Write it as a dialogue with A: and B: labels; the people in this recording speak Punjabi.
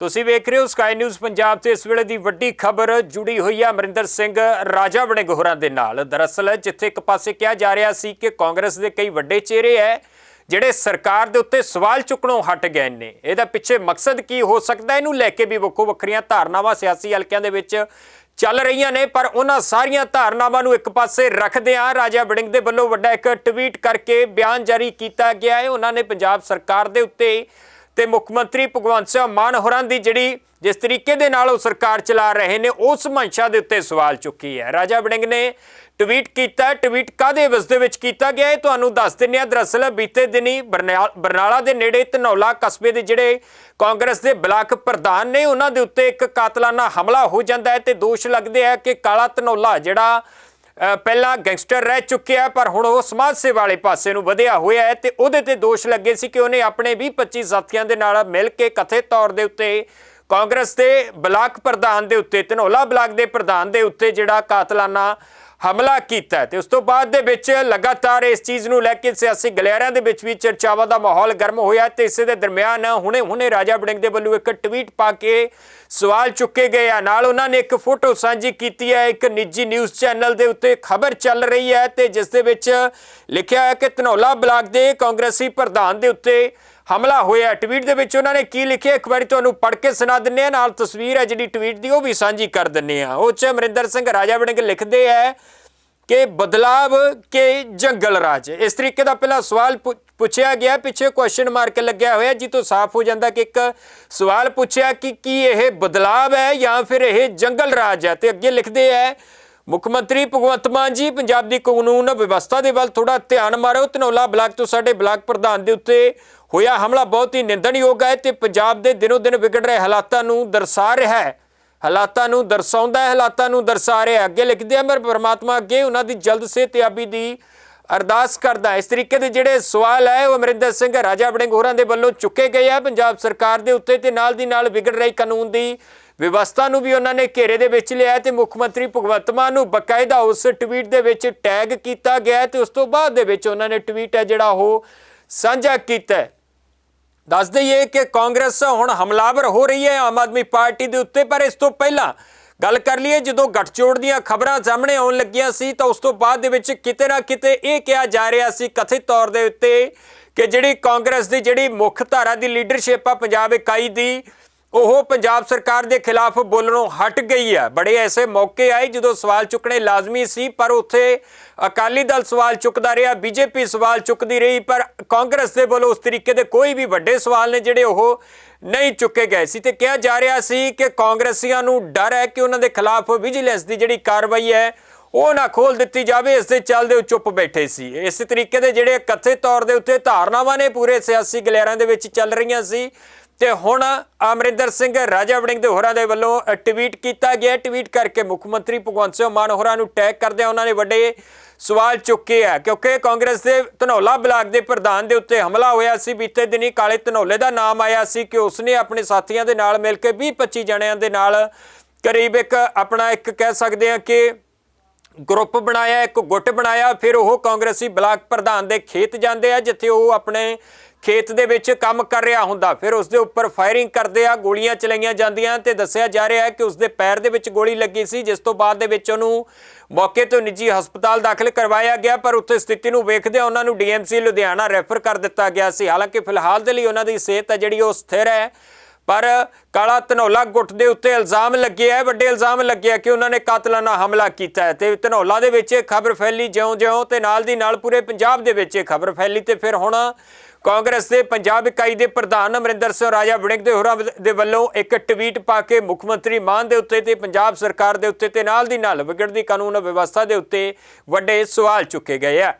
A: ਤੁਸੀਂ ਵੇਖ ਰਹੇ ਹੋ ਸਕਾਈ ਨਿਊਜ਼ ਪੰਜਾਬ ਤੇ ਇਸ ਵੇਲੇ ਦੀ ਵੱਡੀ ਖਬਰ ਜੁੜੀ ਹੋਈ ਹੈ ਅਮਰਿੰਦਰ ਸਿੰਘ ਰਾਜਾ ਬਣੇ ਗੋਹਰਾਂ ਦੇ ਨਾਲ। ਦਰਅਸਲ ਜਿੱਥੇ ਇੱਕ ਪਾਸੇ ਕਿਹਾ ਜਾ ਰਿਹਾ ਸੀ ਕਿ ਕਾਂਗਰਸ ਦੇ ਕਈ ਵੱਡੇ ਚਿਹਰੇ ਹੈ ਜਿਹੜੇ ਸਰਕਾਰ ਦੇ ਉੱਤੇ ਸਵਾਲ ਚੁੱਕਣੋਂ ਹਟ ਗਏ ਨੇ। ਇਹਦਾ ਪਿੱਛੇ ਮਕਸਦ ਕੀ ਹੋ ਸਕਦਾ? ਇਹਨੂੰ ਲੈ ਕੇ ਵੀ ਵੱਖੋ ਵੱਖਰੀਆਂ ਧਾਰਨਾਵਾਂ ਸਿਆਸੀ ਹਲਕਿਆਂ ਦੇ ਵਿੱਚ ਚੱਲ ਰਹੀਆਂ ਨੇ, ਪਰ ਉਹਨਾਂ ਸਾਰੀਆਂ ਧਾਰਨਾਵਾਂ ਨੂੰ ਇੱਕ ਪਾਸੇ ਰੱਖਦਿਆਂ ਰਾਜਾ ਵੜਿੰਗ ਦੇ ਵੱਲੋਂ ਵੱਡਾ ਇੱਕ ਟਵੀਟ ਕਰਕੇ ਬਿਆਨ ਜਾਰੀ ਕੀਤਾ ਗਿਆ ਹੈ। ਉਹਨਾਂ ਨੇ ਪੰਜਾਬ ਸਰਕਾਰ ਦੇ ਉੱਤੇ ਤੇ ਮੁੱਖ ਮੰਤਰੀ ਭਗਵੰਤ ਸਿੰਘ ਮਾਨ ਹੋਰਾਂ ਦੀ ਜਿਹੜੀ ਜਿਸ ਤਰੀਕੇ ਦੇ ਨਾਲ ਉਹ ਸਰਕਾਰ ਚਲਾ ਰਹੇ ਨੇ, ਉਸ ਮੰਸ਼ਾ ਦੇ ਉੱਤੇ ਸਵਾਲ ਚੁੱਕੀ ਹੈ। ਰਾਜਾ ਵੜਿੰਗ ਨੇ ਟਵੀਟ ਕੀਤਾ ਟਵੀਟ ਕਾਦੇ ਵਸਦੇ ਵਿੱਚ ਕੀਤਾ ਗਿਆ ਇਹ ਤੁਹਾਨੂੰ ਦੱਸ ਦਿੰਨੇ ਆ ਦਰਅਸਲ ਬੀਤੇ ਦਿਨੀ ਬਰਨਾਲ- ਬਰਨਾਲਾ ਦੇ ਨੇੜੇ ਧਨੌਲਾ ਕਸਬੇ ਦੇ ਜਿਹੜੇ ਕਾਂਗਰਸ ਦੇ ਬਲਾਕ ਪ੍ਰਧਾਨ ਨੇ, ਉਹਨਾਂ ਦੇ ਉੱਤੇ ਇੱਕ ਕਾਤਲਾਨਾ ਹਮਲਾ ਹੋ ਜਾਂਦਾ ਹੈ ਤੇ ਦੋਸ਼ ਲੱਗਦੇ ਆ ਕਿ ਕਾਲਾ ਧਨੌਲਾ ਜਿਹੜਾ ਪਹਿਲਾਂ ਗੈਂਗਸਟਰ ਰਹਿ ਚੁੱਕਿਆ ਪਰ ਹੁਣ ਉਹ ਸਮਾਜ ਸੇਵਾ ਵਾਲੇ ਪਾਸੇ ਨੂੰ ਵਧਿਆ ਹੋਇਆ ਹੈ ਤੇ ਉਹਦੇ ਤੇ ਦੋਸ਼ ਲੱਗੇ ਸੀ ਕਿ ਉਹਨੇ ਆਪਣੇ 20-25 ਸਾਥੀਆਂ ਦੇ ਨਾਲ ਮਿਲ ਕੇ ਕਥਿਤ ਤੌਰ ਦੇ ਉੱਤੇ ਕਾਂਗਰਸ ਦੇ ਬਲਾਕ ਪ੍ਰਧਾਨ ਦੇ ਉੱਤੇ, ਧਨੌਲਾ ਬਲਾਕ ਦੇ ਪ੍ਰਧਾਨ ਦੇ ਉੱਤੇ ਜਿਹੜਾ ਕਾਤਲਾਨਾ ਹਮਲਾ ਕੀਤਾ ਹੈ ਤੇ ਉਸ ਤੋਂ ਬਾਅਦ ਦੇ ਵਿੱਚ ਲਗਾਤਾਰ ਇਸ ਚੀਜ਼ ਨੂੰ ਲੈ ਕੇ ਸਿਆਸੀ ਗਲਿਆਰਿਆਂ ਦੇ ਵਿੱਚ ਵੀ ਚਰਚਾਵਾਂ ਦਾ ਮਾਹੌਲ ਗਰਮ ਹੋਇਆ ਤੇ ਇਸੇ ਦੇ ਦਰਮਿਆਨ ਹੁਣੇ ਹੁਣੇ ਰਾਜਾ ਬੜਿੰਗ ਦੇ ਵੱਲੋਂ ਇੱਕ ਟਵੀਟ ਪਾ ਕੇ ਸਵਾਲ ਚੁੱਕੇ ਗਏ ਆ। ਨਾਲ ਉਹਨਾਂ ਨੇ ਇੱਕ ਫੋਟੋ ਸਾਂਝੀ ਕੀਤੀ ਹੈ, ਇੱਕ ਨਿੱਜੀ ਨਿਊਜ਼ ਚੈਨਲ ਦੇ ਉੱਤੇ ਖਬਰ ਚੱਲ ਰਹੀ ਹੈ ਤੇ ਜਿਸ ਦੇ ਵਿੱਚ ਲਿਖਿਆ ਹੈ ਕਿ ਧਨੌਲਾ ਬਲਾਕ ਦੇ ਕਾਂਗਰਸੀ ਪ੍ਰਧਾਨ ਦੇ ਉੱਤੇ ਹਮਲਾ ਹੋਇਆ ਟਵੀਟ ਦੇ ਵਿੱਚ ਉਹਨਾਂ ਨੇ ਕੀ ਲਿਖਿਆ ਇੱਕ ਵਾਰੀ ਤੁਹਾਨੂੰ ਪੜ੍ਹ ਕੇ ਸੁਣਾ ਦਿੰਨੇ ਆ ਨਾਲ ਤਸਵੀਰ ਹੈ ਜਿਹੜੀ ਟਵੀਟ ਦੀ, ਉਹ ਵੀ ਸਾਂਝੀ ਕਰ ਦਿੰਨੇ ਆ ਉਹ ਚ ਅਮਰਿੰਦਰ ਸਿੰਘ ਰਾਜਾ ਵੜਿੰਗ ਲਿਖਦੇ ਹੈ ਕਿ ਬਦਲਾਵ ਕੇ ਜੰਗਲ ਰਾਜ। ਇਸ ਤਰੀਕੇ ਦਾ ਪਹਿਲਾ ਸਵਾਲ ਪੁ- ਪੁੱਛਿਆ ਗਿਆ। ਪਿੱਛੇ ਕੁਐਸਚਨ ਮਾਰਕ ਲੱਗਿਆ ਹੋਇਆ। ਜੀ ਤੋਂ ਸਾਫ਼ ਹੋ ਜਾਂਦਾ ਕਿ ਇੱਕ ਸਵਾਲ ਪੁੱਛਿਆ ਕਿ ਕੀ ਇਹ ਬਦਲਾਵ ਹੈ ਜਾਂ ਫਿਰ ਇਹ ਜੰਗਲ ਰਾਜ ਹੈ। ਤੇ ਅੱਗੇ ਲਿਖਦੇ ਹੈ ਮੁੱਖ ਮੰਤਰੀ ਭਗਵੰਤ ਮਾਨ ਜੀ, ਪੰਜਾਬ ਦੀ ਕਾਨੂੰਨ ਵਿਵਸਥਾ ਦੇ ਵੱਲ ਥੋੜਾ ਧਿਆਨ ਮਾਰੋ। ਧਨੌਲਾ ਬਲਾਕ ਤੋਂ ਸਾਡੇ ਬਲਾਕ ਪ੍ਰਧਾਨ ਦੇ ਉੱਤੇ ਹੋਇਆ ਹਮਲਾ ਬਹੁਤ ਹੀ ਨਿੰਦਣਯੋਗ ਹੈ ਤੇ ਪੰਜਾਬ ਦੇ ਦਿਨੋ ਦਿਨ ਵਿਗੜ ਰਹੇ ਹਾਲਾਤਾਂ ਨੂੰ ਦਰਸਾ ਰਿਹਾ ਹੈ। ਹਾਲਾਤਾਂ ਨੂੰ ਦਰਸਾਉਂਦਾ ਹੈ, ਹਾਲਾਤਾਂ ਨੂੰ ਦਰਸਾ ਰਿਹਾ ਅੱਗੇ ਲਿਖਦੇ ਆ ਮੈਂ ਪਰਮਾਤਮਾ ਅੱਗੇ ਉਹਨਾਂ ਦੀ ਜਲਦ ਸਿਹਤਯਾਬੀ ਦੀ ਅਰਦਾਸ ਕਰਦਾ ਇਸ ਤਰੀਕੇ ਦੇ ਜਿਹੜੇ ਸਵਾਲ ਹੈ, ਉਹ ਅਮਰਿੰਦਰ ਸਿੰਘ ਰਾਜਾ ਵੜਿੰਗ ਹੋਰਾਂ ਦੇ ਵੱਲੋਂ ਚੁੱਕੇ ਗਏ ਆ ਪੰਜਾਬ ਸਰਕਾਰ ਦੇ ਉੱਤੇ ਤੇ ਨਾਲ ਦੀ ਨਾਲ ਵਿਗੜ ਰਹੀ ਕਾਨੂੰਨ ਦੀ ਵਿਵਸਥਾ ਨੂੰ ਵੀ ਉਹਨਾਂ ਨੇ ਘੇਰੇ ਦੇ ਵਿੱਚ ਲਿਆ ਤੇ ਮੁੱਖ ਮੰਤਰੀ ਭਗਵੰਤ ਮਾਨ ਨੂੰ ਬਕਾਇਦਾ ਉਸ ਟਵੀਟ ਦੇ ਵਿੱਚ ਟੈਗ ਕੀਤਾ ਗਿਆ ਹੈ ਤੇ ਉਸ ਤੋਂ ਬਾਅਦ ਦੇ ਵਿੱਚ ਉਹਨਾਂ ਨੇ ਟਵੀਟ ਹੈ ਜਿਹੜਾ ਉਹ ਸਾਂਝਾ ਕੀਤਾ ਦੱਸ ਦਈਏ ਕਿ ਕਾਂਗਰਸ ਹੁਣ ਹਮਲਾਵਰ ਹੋ ਰਹੀ ਹੈ ਆਮ ਆਦਮੀ ਪਾਰਟੀ ਦੇ ਉੱਤੇ, ਪਰ ਇਸ ਤੋਂ ਪਹਿਲਾਂ ਗੱਲ ਕਰ ਲਈਏ, ਜਦੋਂ ਗੱਠਜੋੜ ਦੀਆਂ ਖਬਰਾਂ ਸਾਹਮਣੇ ਆਉਣ ਲੱਗੀਆਂ ਸੀ, ਤਾਂ ਉਸ ਤੋਂ ਬਾਅਦ ਦੇ ਵਿੱਚ ਕਿਤੇ ਨਾ ਕਿਤੇ ਇਹ ਕਿਹਾ ਜਾ ਰਿਹਾ ਸੀ ਕਥਿਤ ਤੌਰ ਦੇ ਉੱਤੇ ਕਿ ਜਿਹੜੀ ਕਾਂਗਰਸ ਦੀ ਜਿਹੜੀ ਮੁੱਖ ਧਾਰਾ ਦੀ ਲੀਡਰਸ਼ਿਪ ਆ, ਪੰਜਾਬ ਇਕਾਈ ਦੀ ਉਹ ਪੰਜਾਬ ਸਰਕਾਰ ਦੇ ਖਿਲਾਫ ਬੋਲਣੋਂ ਹਟ ਗਈ ਹੈ। ਬੜੇ ਐਸੇ ਮੌਕੇ ਆਏ ਜਦੋਂ ਸਵਾਲ ਚੁੱਕਣੇ ਲਾਜ਼ਮੀ ਸੀ, ਪਰ ਉੱਥੇ ਅਕਾਲੀ ਦਲ ਸਵਾਲ ਚੁੱਕਦਾ ਰਿਹਾ, ਬੀਜੇਪੀ ਸਵਾਲ ਚੁੱਕਦੀ ਰਹੀ, ਪਰ ਕਾਂਗਰਸ ਦੇ ਵੱਲੋਂ ਉਸ ਤਰੀਕੇ ਦੇ ਕੋਈ ਵੀ ਵੱਡੇ ਸਵਾਲ ਨੇ ਜਿਹੜੇ ਉਹ ਨਹੀਂ ਚੁੱਕੇ ਗਏ ਸੀ। ਤੇ ਕਿਹਾ ਜਾ ਰਿਹਾ ਸੀ ਕਿ ਕਾਂਗਰਸੀਆਂ ਨੂੰ ਡਰ ਹੈ ਕਿ ਉਹਨਾਂ ਦੇ ਖਿਲਾਫ ਵਿਜੀਲੈਂਸ ਦੀ ਜਿਹੜੀ ਕਾਰਵਾਈ ਹੈ, ਉਹ ਨਾ ਖੋਲ ਦਿੱਤੀ ਜਾਵੇ, ਇਸ ਦੇ ਚੱਲਦੇ ਉਹ ਚੁੱਪ ਬੈਠੇ ਸੀ। ਇਸ ਤਰੀਕੇ ਦੇ ਜਿਹੜੇ ਕਥਿਤ ਤੌਰ ਦੇ ਉੱਤੇ ਧਾਰਨਾਵਾਂ ਨੇ ਪੂਰੇ ਸਿਆਸੀ ਗਲਿਆਰਾਂ ਦੇ ਵਿੱਚ ਚੱਲ ਰਹੀਆਂ ਸੀ। ਤੇ ਹੁਣ ਅਮਰਿੰਦਰ ਸਿੰਘ ਰਾਜਾ ਵੜਿੰਗ ਦੇ ਹੋਰਾਂ ਦੇ ਵੱਲੋਂ ਟਵੀਟ ਕੀਤਾ ਗਿਆ। ਟਵੀਟ ਕਰਕੇ ਮੁੱਖ ਮੰਤਰੀ ਭਗਵੰਤ ਸਿੰਘ ਮਾਨ ਹੋਰਾਂ ਨੂੰ ਟੈਗ ਕਰਦਿਆਂ ਉਹਨਾਂ ਨੇ ਵੱਡੇ ਸਵਾਲ ਚੁੱਕੇ ਆ, ਕਿਉਂਕਿ ਕਾਂਗਰਸ ਦੇ ਧਨੌਲਾ ਬਲਾਕ ਦੇ ਪ੍ਰਧਾਨ ਦੇ ਉੱਤੇ ਹਮਲਾ ਹੋਇਆ ਸੀ। ਬੀਤੇ ਦਿਨੀ ਕਾਲੇ ਧਨੌਲੇ ਦਾ ਨਾਮ ਆਇਆ ਸੀ ਕਿ ਉਸਨੇ ਆਪਣੇ ਸਾਥੀਆਂ ਦੇ ਨਾਲ ਮਿਲ ਕੇ 20-25 ਜਣਿਆਂ ਦੇ ਨਾਲ ਕਰੀਬ ਇੱਕ ਆਪਣਾ ਇੱਕ ਕਹਿ ਸਕਦੇ ਆ ਕਿ ਗਰੁੱਪ ਬਣਾਇਆ, ਇੱਕ ਗੁੱਟ ਬਣਾਇਆ। ਫਿਰ ਉਹ ਕਾਂਗਰਸੀ ਬਲਾਕ ਪ੍ਰਧਾਨ ਦੇ ਖੇਤ ਜਾਂਦੇ ਆ, ਜਿੱਥੇ ਉਹ ਆਪਣੇ ਖੇਤ ਦੇ ਵਿੱਚ ਕੰਮ ਕਰ ਰਿਹਾ ਹੁੰਦਾ। ਫਿਰ ਉਸ ਦੇ ਉੱਪਰ ਫਾਇਰਿੰਗ ਕਰਦੇ ਆ, ਗੋਲੀਆਂ ਚਲਾਈਆਂ ਜਾਂਦੀਆਂ ਤੇ ਦੱਸਿਆ ਜਾ ਰਿਹਾ ਹੈ ਕਿ ਉਸ ਦੇ ਪੈਰ ਦੇ ਵਿੱਚ ਗੋਲੀ ਲੱਗੀ ਸੀ, ਜਿਸ ਤੋਂ ਬਾਅਦ ਦੇ ਵਿੱਚ ਉਹਨੂੰ ਮੌਕੇ ਤੋਂ ਨਿੱਜੀ ਹਸਪਤਾਲ ਦਾਖਲ ਕਰਵਾਇਆ ਗਿਆ, ਪਰ ਉੱਥੇ ਸਥਿਤੀ ਨੂੰ ਵੇਖਦਿਆਂ ਉਹਨਾਂ ਨੂੰ ਡੀਐਮਸੀ ਲੁਧਿਆਣਾ ਰੈਫਰ ਕਰ ਦਿੱਤਾ ਗਿਆ ਸੀ। ਹਾਲਾਂਕਿ ਫਿਲਹਾਲ ਦੇ ਲਈ ਉਹਨਾਂ ਦੀ ਸਿਹਤ ਹੈ ਜਿਹੜੀ ਉਹ ਸਥਿਰ ਹੈ। ਪਰ ਕਾਲਾ ਧਨੌਲਾ ਗੁੱਟ ਦੇ ਉੱਤੇ ਇਲਜ਼ਾਮ ਲੱਗੇ ਹੈ ਵੱਡੇ ਇਲਜ਼ਾਮ ਲੱਗੇ ਹੈ ਕਿ ਉਹਨਾਂ ਨੇ ਕਾਤਲਾਨਾ ਹਮਲਾ ਕੀਤਾ ਹੈ। ਤੇ ਧਨੌਲਾ ਦੇ ਵਿੱਚ ਖਬਰ ਫੈਲੀ ਜਿਉਂ-ਜਿਉਂ ਤੇ ਨਾਲ ਦੀ ਨਾਲ ਪੂਰੇ ਪੰਜਾਬ ਦੇ ਵਿੱਚ ਖਬਰ ਫੈਲੀ ਤੇ ਫਿਰ ਹੁਣ ਕਾਂਗਰਸ ਦੇ ਪੰਜਾਬ ਇਕਾਈ ਦੇ ਪ੍ਰਧਾਨ ਅਮਰਿੰਦਰ ਸਿੰਘ ਰਾਜਾ ਵੜਿੰਗ ਦੇ ਹੋਰਾਂ ਦੇ ਵੱਲੋਂ ਇੱਕ ਟਵੀਟ ਪਾ ਕੇ ਮੁੱਖ ਮੰਤਰੀ ਮਾਨ ਦੇ ਉੱਤੇ ਤੇ ਪੰਜਾਬ ਸਰਕਾਰ ਦੇ ਉੱਤੇ ਤੇ ਨਾਲ ਦੀ ਨਾਲ ਵਿਗੜਦੀ ਕਾਨੂੰਨ ਵਿਵਸਥਾ ਦੇ ਉੱਤੇ ਵੱਡੇ ਸਵਾਲ ਚੁੱਕੇ ਗਏ ਆ।